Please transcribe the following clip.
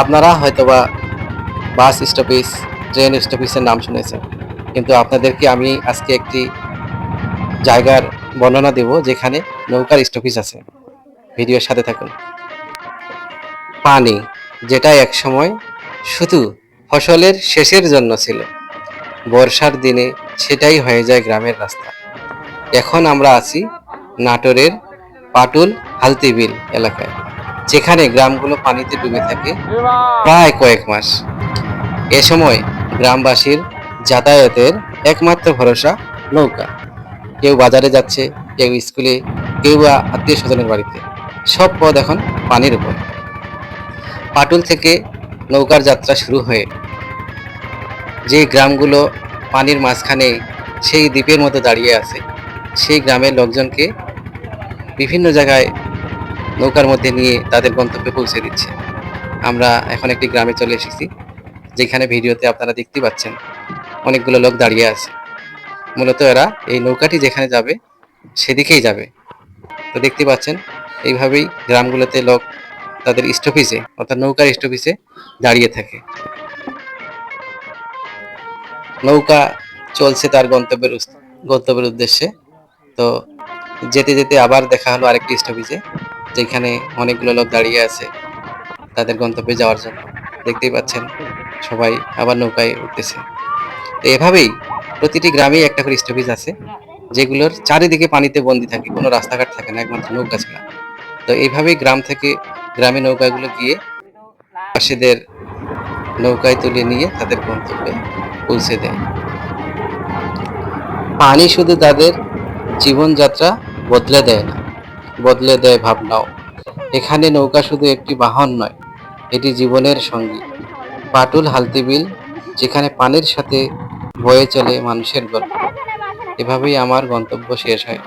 আপনারা হয়তোবা bus stoppage, train স্টপেজের নাম শুনেছেন। কিন্তু আপনাদেরকে আমি আজকে একটি জায়গার বর্ণনা দেব যেখানে নৌকার স্টপেজ আছে। ভিডিওর সাথে থাকুন। পানি যেটা একসময় শুধু ফসলের শেষের জন্য ছিল, বর্ষার দিনে সেটাই হয়ে যায় গ্রামের রাস্তা। এখন আমরা আছি নাটোরের পাটুল হালতিবিল এলাকায়। যেখানে গ্রামগুলো পানিতে ডুবে থাকে, প্রায় কয়েক মাস। এ সময় গ্রামবাসীর যাতায়াতের একমাত্র ভরসা নৌকা। কেউ বাজারে যাচ্ছে, কেউ স্কুলে, কেউ বা আত্মীয় স্বজনের বাড়িতে। সব পথ এখন পানির উপর। পাটুল থেকে নৌকার যাত্রা শুরু হয়ে যে গ্রামগুলো পানির মাঝখানে সেই দ্বীপের মতো দাঁড়িয়ে আছে, সেই গ্রামের লোকজনকে বিভিন্ন জায়গায় নৌকার মধ্যে নিয়ে তাদের গন্তব্যে পৌঁছে দিচ্ছে। আমরা এখন একটি গ্রামে চলে এসেছি, যেখানে ভিডিওতে আপনারা দেখতে পাচ্ছেন অনেকগুলো লোক দাঁড়িয়ে আছে। মূলত এরা এই নৌকাটি যেখানে যাবে, সেদিকেই যাবে। তো দেখতে পাচ্ছেন, এইভাবেই গ্রামগুলোতে লোক তাদের স্টপিসে অর্থাৎ নৌকার স্টপিসে দাঁড়িয়ে থাকে। নৌকা চলছে তার গন্তব্যের গন্তব্যের উদ্দেশ্যে। তো যেতে যেতে আবার দেখা হলো আরেকটি স্টপেজে। যেখানে অনেকগুলো লোক দাঁড়িয়ে আছে তাদের গন্তব্যে যাওয়ার জন্য। দেখতেই পাচ্ছেন, সবাই আবার নৌকায় উঠতেছে। তো এভাবেই প্রতিটি গ্রামেই একটা করে স্টপেজ আছে, যেগুলোর চারিদিকে পানিতে বন্দি থাকে, কোনো রাস্তাঘাট থাকে না, একমাত্র নৌকা ছাড়া। তো এইভাবেই গ্রাম থেকে গ্রামে নৌকাগুলো গিয়ে চাষিদের নৌকায় তুলে নিয়ে তাদের গন্তব্যে পৌঁছে দেয়। পানি শুধু তাদের জীবনযাত্রা বদলে দেয় না বদলে দেয় ভাবনাও। এখানে নৌকা শুধু একটি বাহন নয়, এটি জীবনের সঙ্গী। পাটুল হালতিবিল, যেখানে পানির সাথে বয়ে চলে মানুষের গল্প। এভাবেই আমার গন্তব্য শেষ হয়।